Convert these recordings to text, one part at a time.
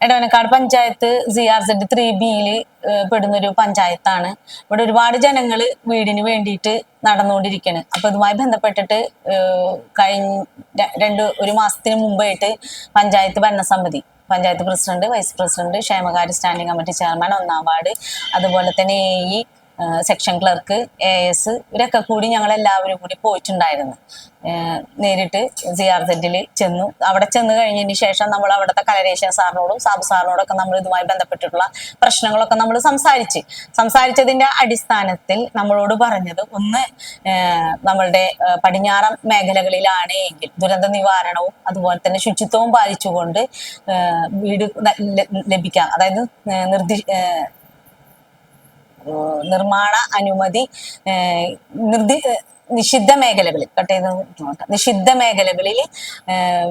Edavanakkad panchayat C R Z three ബിയിൽ പെടുന്നൊരു പഞ്ചായത്താണ്. ഇവിടെ ഒരുപാട് ജനങ്ങൾ വീടിന് വേണ്ടിയിട്ട് നടന്നുകൊണ്ടിരിക്കുകയാണ് അപ്പൊ ഇതുമായി ബന്ധപ്പെട്ടിട്ട് കഴിഞ്ഞ രണ്ട് ഒരു മാസത്തിന് മുമ്പായിട്ട് പഞ്ചായത്ത് ഭരണസമിതി പഞ്ചായത്ത് പ്രസിഡന്റ് വൈസ് പ്രസിഡന്റ് ക്ഷേമകാര്യ സ്റ്റാൻഡിംഗ് കമ്മിറ്റി ചെയർമാൻ ഒന്നാം വാർഡ് അതുപോലെ തന്നെ A section clerk A S ഇവരൊക്കെ കൂടി ഞങ്ങൾ എല്ലാവരും കൂടി പോയിട്ടുണ്ടായിരുന്നു. നേരിട്ട് സി ആർ സെഡിൽ ചെന്നു. അവിടെ ചെന്ന് കഴിഞ്ഞതിന് ശേഷം നമ്മൾ അവിടുത്തെ കലരേഷൻ സാറിനോടും സാബ് സാറിനോടൊക്കെ നമ്മൾ ഇതുമായി ബന്ധപ്പെട്ടിട്ടുള്ള പ്രശ്നങ്ങളൊക്കെ നമ്മൾ സംസാരിച്ച്. സംസാരിച്ചതിന്റെ അടിസ്ഥാനത്തിൽ നമ്മളോട് പറഞ്ഞത് ഒന്ന് നമ്മളുടെ പടിഞ്ഞാറൻ മേഖലകളിലാണ് എങ്കിൽ ദുരന്ത നിവാരണവും അതുപോലെ തന്നെ ശുചിത്വവും പാലിച്ചുകൊണ്ട് വീട് ലഭിക്കാം. അതായത് നിർദ്ദി നിർമ്മാണ അനുമതി നിർദ്ദി നിഷിദ്ധ മേഖലകളിൽ കട്ട് ചെയ്ത് നോക്കാം. നിഷിദ്ധ മേഖലകളിൽ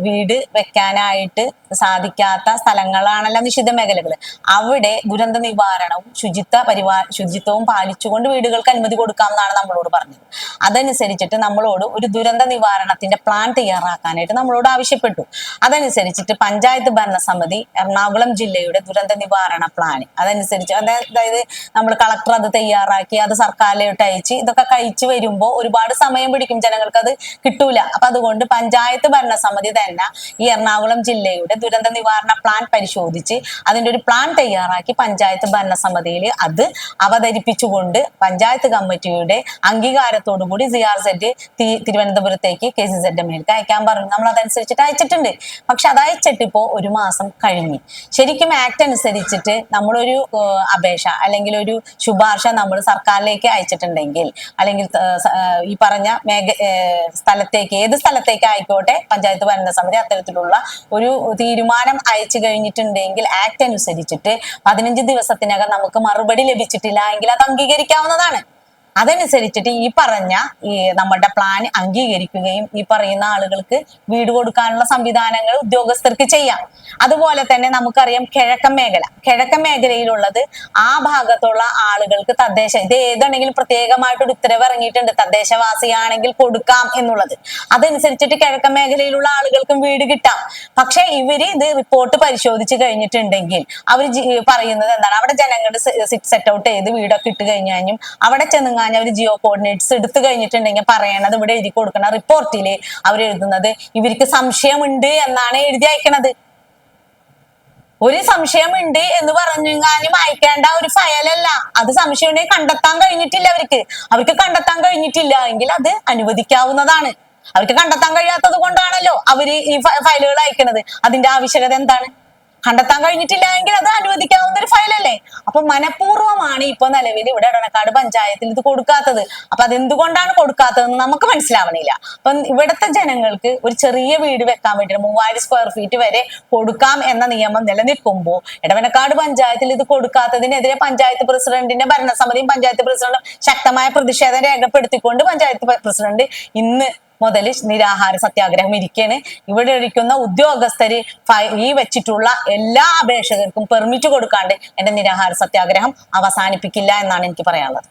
വീട് വെക്കാനായിട്ട് സാധിക്കാത്ത സ്ഥലങ്ങളാണല്ലോ നിഷിദ്ധ മേഖലകൾ. അവിടെ ദുരന്ത നിവാരണവും ശുചിത്വ പരിപാ ശുചിത്വവും പാലിച്ചുകൊണ്ട് വീടുകൾക്ക് അനുമതി കൊടുക്കാം എന്നാണ് നമ്മളോട് പറഞ്ഞത്. അതനുസരിച്ചിട്ട് നമ്മളോട് ഒരു ദുരന്ത നിവാരണത്തിന്റെ പ്ലാൻ തയ്യാറാക്കാനായിട്ട് നമ്മളോട് ആവശ്യപ്പെട്ടു. അതനുസരിച്ചിട്ട് പഞ്ചായത്ത് ഭരണസമിതി എറണാകുളം ജില്ലയുടെ ദുരന്ത നിവാരണ പ്ലാൻ. അതനുസരിച്ച് അതായത് നമ്മൾ കളക്ടർ അത് തയ്യാറാക്കി അത് സർക്കാരിലോട്ട് അയച്ച് ഇതൊക്കെ കഴിച്ചു വരുമ്പോൾ ഒരുപാട് സമയം പിടിക്കും ജനങ്ങൾക്ക് അത് കിട്ടൂല. അപ്പൊ അതുകൊണ്ട് പഞ്ചായത്ത് ഭരണസമിതി തന്നെ ഈ എറണാകുളം ജില്ലയുടെ ദുരന്ത നിവാരണ പ്ലാൻ പരിശോധിച്ച് അതിന്റെ ഒരു പ്ലാൻ തയ്യാറാക്കി പഞ്ചായത്ത് ഭരണസമിതിയിൽ അത് അവതരിപ്പിച്ചുകൊണ്ട് പഞ്ചായത്ത് കമ്മിറ്റിയുടെ അംഗീകാരത്തോടു കൂടി സി ആർ സെഡ് തിരുവനന്തപുരത്തേക്ക് കെ സി സെഡ് എമ്മിലേക്ക് അയക്കാൻ പറഞ്ഞു. നമ്മൾ അതനുസരിച്ചിട്ട് അയച്ചിട്ടുണ്ട്. പക്ഷെ അത് അയച്ചിട്ട് ഇപ്പോ ഒരു മാസം കഴിഞ്ഞു. ശരിക്കും ആക്ട് അനുസരിച്ചിട്ട് നമ്മളൊരു അപേക്ഷ അല്ലെങ്കിൽ ഒരു ശുപാർശ നമ്മൾ സർക്കാരിലേക്ക് അയച്ചിട്ടുണ്ടെങ്കിൽ അല്ലെങ്കിൽ ഈ പറഞ്ഞ മേഖ സ്ഥലത്തേക്ക് ഏത് സ്ഥലത്തേക്ക് ആയിക്കോട്ടെ പഞ്ചായത്ത് ഭരണ സമിതി അത്തരത്തിലുള്ള ഒരു തീരുമാനം അയച്ചു കഴിഞ്ഞിട്ടുണ്ടെങ്കിൽ ആക്ട് അനുസരിച്ചിട്ട് പതിനഞ്ച് ദിവസത്തിനകം നമുക്ക് മറുപടി ലഭിച്ചിട്ടില്ല എങ്കിൽ അത് അംഗീകരിക്കാവുന്നതാണ്. അതനുസരിച്ചിട്ട് ഈ പറഞ്ഞ ഈ നമ്മളുടെ പ്ലാൻ അംഗീകരിക്കുകയും ഈ പറയുന്ന ആളുകൾക്ക് വീട് കൊടുക്കാനുള്ള സംവിധാനങ്ങൾ ഉദ്യോഗസ്ഥർക്ക് ചെയ്യാം. അതുപോലെ തന്നെ നമുക്കറിയാം കിഴക്കൻ മേഖല. കിഴക്കൻ മേഖലയിലുള്ളത് ആ ഭാഗത്തുള്ള ആളുകൾക്ക് തദ്ദേശ ഇത് ഏതാണെങ്കിലും പ്രത്യേകമായിട്ടൊരു ഉത്തരവ് ഇറങ്ങിയിട്ടുണ്ട്. തദ്ദേശവാസിയാണെങ്കിൽ കൊടുക്കാം എന്നുള്ളത്. അതനുസരിച്ചിട്ട് കിഴക്കൻ മേഖലയിലുള്ള ആളുകൾക്കും വീട് കിട്ടാം. പക്ഷെ ഇവർ ഇത് റിപ്പോർട്ട് പരിശോധിച്ച് കഴിഞ്ഞിട്ടുണ്ടെങ്കിൽ അവർ പറയുന്നത് എന്താണ്? അവിടെ ജനങ്ങൾ സിറ്റ് ഔട്ട് ചെയ്ത് വീടൊക്കെ ഇട്ട് കഴിഞ്ഞാലും കഴിഞ്ഞും അവിടെ ചെന്നുങ്ങാഞ്ഞ അവർ ജിയോ കോർഡിനേറ്റ്സ് എടുത്തു കഴിഞ്ഞിട്ടുണ്ടെങ്കിൽ പറയണത് ഇവിടെ എഴുതി കൊടുക്കണ റിപ്പോർട്ടിൽ അവർ എഴുതുന്നത്. ഇവർക്ക് സംശയമുണ്ട് എന്നാണ് എഴുതി അയക്കണത്. ഒരു സംശയമുണ്ട് എന്ന് പറഞ്ഞാലും അയക്കേണ്ട ഒരു ഫയലല്ല അത് സംശയം ഉണ്ടെങ്കിൽ കണ്ടെത്താൻ കഴിഞ്ഞിട്ടില്ല അവർക്ക്. അവർക്ക് കണ്ടെത്താൻ കഴിഞ്ഞിട്ടില്ല എങ്കിൽ അത് അനുവദിക്കാവുന്നതാണ്. അവർക്ക് കണ്ടെത്താൻ കഴിയാത്തത് കൊണ്ടാണല്ലോ അവർ ഈ ഫയലുകൾ അയക്കുന്നത് അതിന്റെ ആവശ്യകത എന്താണ്? കണ്ടെത്താൻ കഴിഞ്ഞിട്ടില്ല എങ്കിൽ അത് അനുവദിക്കാവുന്ന ഒരു ഫയലല്ലേ അപ്പൊ മനഃപൂർവമാണ് ഇപ്പൊ നിലവിൽ ഇവിടെ ഇടനക്കാട് പഞ്ചായത്തിൽ ഇത് കൊടുക്കാത്തത്. അപ്പൊ അതെന്തുകൊണ്ടാണ് കൊടുക്കാത്തതെന്ന് നമുക്ക് മനസ്സിലാവണില്ല. അപ്പൊ ഇവിടുത്തെ ജനങ്ങൾക്ക് ഒരു ചെറിയ വീട് വെക്കാൻ വേണ്ടി മൂവായിരം സ്ക്വയർ ഫീറ്റ് വരെ കൊടുക്കാം എന്ന നിയമം നിലനിൽക്കുമ്പോൾ ഇടവനക്കാട് പഞ്ചായത്തിൽ ഇത് കൊടുക്കാത്തതിനെതിരെ പഞ്ചായത്ത് പ്രസിഡന്റിന്റെ ഭരണസമിതിയും പഞ്ചായത്ത് പ്രസിഡന്റും ശക്തമായ പ്രതിഷേധം രേഖപ്പെടുത്തിക്കൊണ്ട് പഞ്ചായത്ത് പ്രസിഡന്റ് ഇന്ന് മുതൽ നിരാഹാര സത്യാഗ്രഹം ഇരിക്കാണ്. ഇവിടെ ഇരിക്കുന്ന ഉദ്യോഗസ്ഥര് ഈ വെച്ചിട്ടുള്ള എല്ലാ അപേക്ഷകർക്കും പെർമിറ്റ് കൊടുക്കാണ്ട് എന്റെ നിരാഹാര സത്യാഗ്രഹം അവസാനിപ്പിക്കില്ല എന്നാണ് എനിക്ക് പറയാനുള്ളത്.